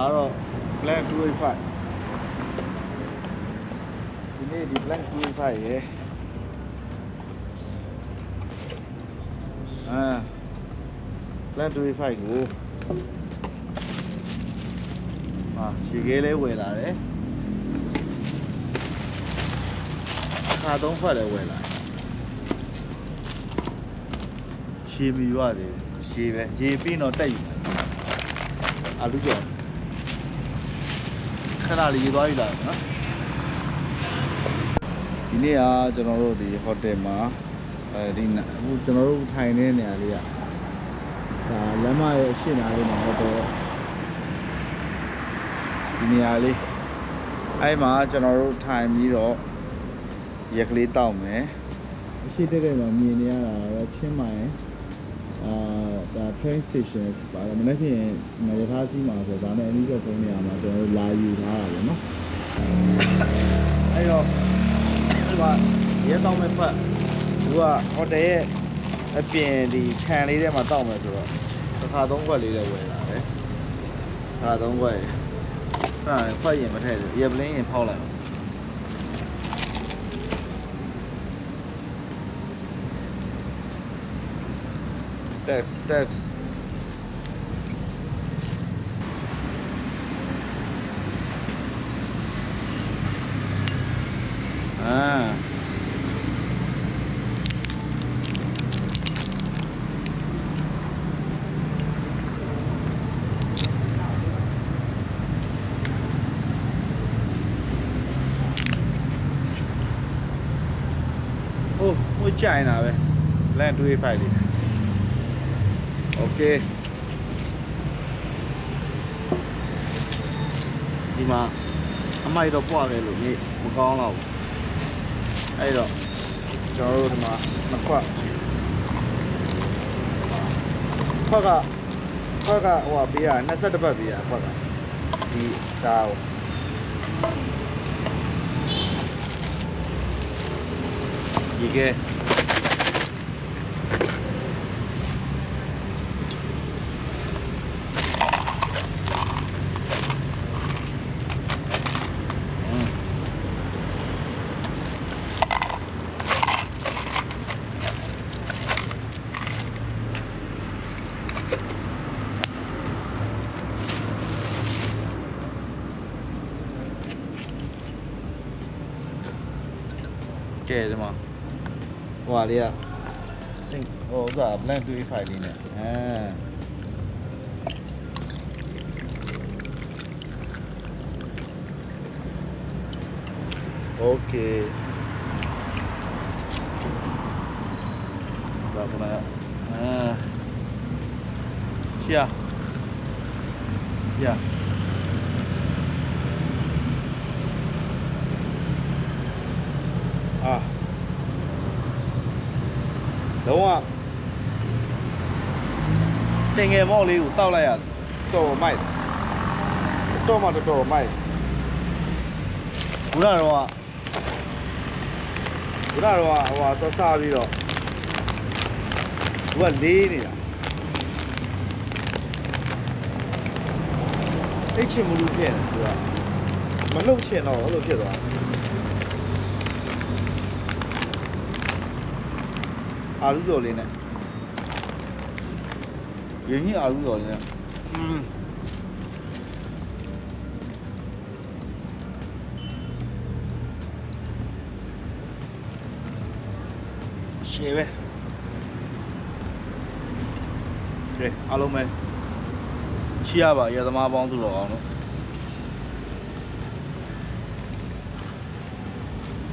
285ဒီနေ့ဒီ blank 285ရယ်အာ blank 285ကိုအာခြေကလေးဝယ်လာတယ်ခါသုံးဖက်လည်းဝယ်လာတယ်ရှည်ပြီးရတယ်ရှည်ပဲရေပြီးတော့တက်ယူမယ်အာလူကြော် ခဏလေးရေသွားယူလာတယ်နော်ဒီနေ့ကကျွန်တော်တို့ဒီဟိုတယ်မှာအဲဒီနအခုကျွန်တော်တို့ထိုင်နေတဲ့နေရာလေးကဒါလမ်းမရဲ့အရှေ့နားလေးမှာဟိုတယ်ဒီနေရာလေးအဲ့မှာကျွန်တော်တို့ထိုင်ပြီးတော့ရက်ကလေးတောက်မယ်အရှိတဲ့တဲ့မှာမြင်နေရတာတော့ချင်းမိုင် အာဒါ train station ပါတယ်မနေ့ကမရထားစီးမှာဆိုဒါနဲ့အနည်းဆုံးဖုန်းနေရာမှာကျွန်တော်တို့လာယူထားတာပေါ့နော်အဲ့တော့ဒီကရဲတောင်းမဲ့ဖက်သူကဟိုတယ်ရဲ့အပြင်ဒီခြံလေးထဲမှာတောက်မယ်ဆိုတော့တစ်ခါသုံးခွက်လေးလည်းဝယ်လာတယ်တစ်ခါသုံးခွက်အဲ့ဒါခွက်ရင်မထည့်ဘူးရေပလင်းရင်ဖောက်လိုက် That's test. Ah. Oh, what China, eh? Land to be fighting. โอเคဒီမှာအမိုက်တော့ပွားတယ်လို့နေမကောင်းတော့ဘူးအဲ့တော့ကျွန်တော်တို့ဒီမှာနှစ်ခွက်ခွက်ကခွက်ကဟိုဟာပေးရ21ပတ်ပေးရခွက်ကဒီဒါကိုဒီကဲ ကဲဒီမှာဟိုဟာလေးอ่ะစင်ဟိုဥစ္စာ blend 25လေးနဲ့အာโอเคဒါကလည်းအာချီယာ ချီယာအာလုံးဝစင်ငယ်မော့လေးကိုတောက်လိုက်ရတော်မိုက်တော်မှတော်တော်မိုက်ခုနကတော့ခုနကတော့ဟိုဟာသွားစားပြီးတော့သူကလေးနေတာအိတ်ချင်မလို့ဖြစ်နေသူကမလှုပ်ချင်တော့အဲ့လိုဖြစ်သွားတယ် အာလူကြော်လေးနဲ့ရင်းကြီးအာလူကြော်လေးနဲ့อืมရှယ်ပဲကဲအားလုံးပဲချီရပါရသမားပေါင်းသူတော်အောင်လို့